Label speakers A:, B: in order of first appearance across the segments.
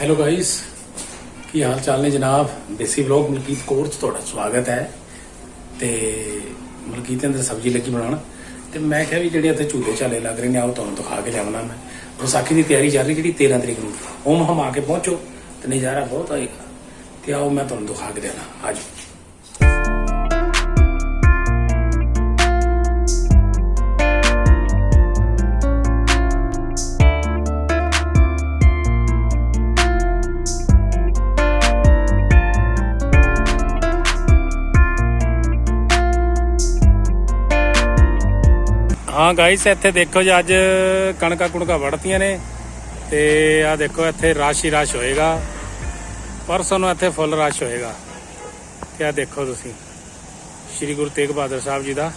A: Hello guys ਕੀ ਹਾਲ ਚਾਲ ਨੇ ਜਨਾਬ? ਦੇਸੀ ਵਲੌਗ ਮਲਕੀਤ ਕੋਰ 'ਚ ਤੁਹਾਡਾ ਸਵਾਗਤ ਹੈ। ਤੇ ਮਲਕੀਤ ਅੰਦਰ ਸਬਜ਼ੀ ਲੱਗੀ ਬਣਾਉਣ। ਤੇ ਮੈਂ ਕਿਹਾ ਵੀ ਜਿਹੜੇ ਇੱਥੇ ਝੂਲੇ ਝਾਲੇ ਲੱਗ ਰਹੇ ਨੇ, ਆਓ ਤੁਹਾਨੂੰ ਦਿਖਾ ਕੇ ਲਿਆਉਣਾ ਮੈਂ। ਵਿਸਾਖੀ ਦੀ ਤਿਆਰੀ ਚੱਲ ਰਹੀ ਜਿਹੜੀ 13 ਤਰੀਕ ਨੂੰ। ਹੋਮ ਹਮ ਆ ਕੇ ਪਹੁੰਚੋ। ਤੇ ਨਜ਼ਾਰਾ ਬਹੁਤ ਆਏਗਾ ਤੇ ਆਓ ਮੈਂ ਤੁਹਾਨੂੰ ਦਿਖਾ ਕੇ ਦੇਣਾ ਆਜੋ। ਹਾਂ ਗਾਇਸ ਇੱਥੇ ਦੇਖੋ ਜੀ, ਅੱਜ ਕਣਕਾਂ ਕੁਣਕਾਂ ਵੜਤੀਆਂ ਨੇ ਤੇ ਆ ਦੇਖੋ, ਇੱਥੇ ਰਸ਼ ਹੀ ਰਸ਼ ਹੋਏਗਾ। ਪਰਸੋਂ ਨੂੰ ਇੱਥੇ ਫੁੱਲ ਰਸ਼ ਹੋਏਗਾ। ਤੇ ਆ ਦੇਖੋ ਤੁਸੀਂ, ਸ਼੍ਰੀ ਗੁਰੂ ਤੇਗ ਬਹਾਦਰ ਸਾਹਿਬ ਜੀ ਦਾ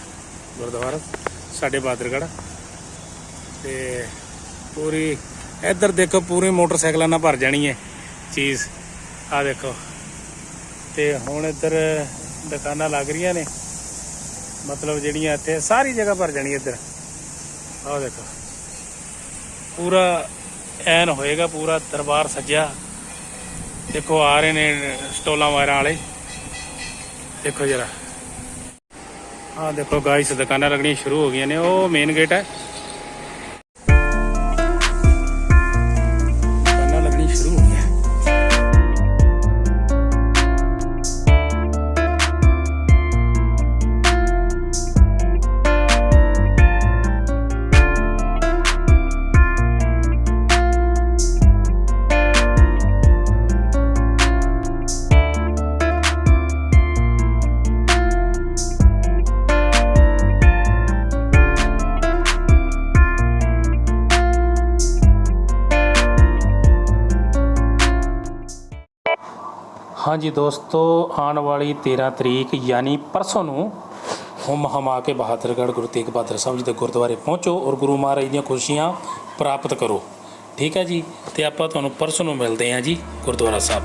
A: ਗੁਰਦੁਆਰਾ, ਸਾਡੇ ਬਹਾਦਰਗੜ੍ਹ ਤੇ ਪੂਰੀ, ਇੱਧਰ ਦੇਖੋ, ਪੂਰੀ ਮੋਟਰਸਾਈਕਲਾਂ ਨਾਲ ਭਰ ਜਾਣੀ ਹੈ ਚੀਜ਼। ਆ ਦੇਖੋ, ਤੇ ਹੁਣ ਇੱਧਰ ਦੁਕਾਨਾਂ ਲੱਗ ਰਹੀਆਂ ਨੇ। ਮਤਲਬ ਜਿਹੜੀਆਂ ਇੱਥੇ ਸਾਰੀ ਜਗ੍ਹਾ ਭਰ ਜਾਣੀ ਇੱਧਰ। ਆਹ ਦੇਖੋ। ਪੂਰਾ ਐਨ ਹੋਏਗਾ, ਪੂਰਾ ਦਰਬਾਰ ਸੱਜਿਆ। ਦੇਖੋ, ਆ ਰਹੇ ਨੇ ਸਟੋਲਾਂ ਵਾਰਾਂ ਵਾਲੇ। ਦੇਖੋ ਜਰਾ। ਆਹ ਦੇਖੋ ਗਾਇਸ ਦੁਕਾਨਾਂ ਲੱਗਣੀਆਂ ਸ਼ੁਰੂ ਹੋ ਗਈਆਂ ਨੇ। ਉਹ ਮੇਨ ਗੇਟ ਹੈ। ਦੁਕਾਨਾਂ ਲੱਗਣੀਆਂ ਸ਼ੁਰੂ ਹਾਂਜੀ ਦੋਸਤੋ, ਆਉਣ ਵਾਲੀ 13 ਤਰੀਕ ਯਾਨੀ ਪਰਸੋਂ ਨੂੰ ਹੁਮ ਹਮਾ ਕੇ ਬਹਾਦਰਗੜ੍ਹ ਗੁਰੂ ਤੇਗ ਬਹਾਦਰ ਸਾਹਿਬ ਜੀ ਦੇ ਗੁਰਦੁਆਰੇ ਪਹੁੰਚੋ ਔਰ ਗੁਰੂ ਮਹਾਰਾਜ ਦੀਆਂ ਖੁਸ਼ੀਆਂ ਪ੍ਰਾਪਤ ਕਰੋ। ਠੀਕ ਹੈ ਜੀ? ਤੇ ਆਪਾਂ ਤੁਹਾਨੂੰ ਪਰਸੋਂ ਨੂੰ ਮਿਲਦੇ ਹਾਂ ਜੀ ਗੁਰਦੁਆਰਾ ਸਾਹਿਬ।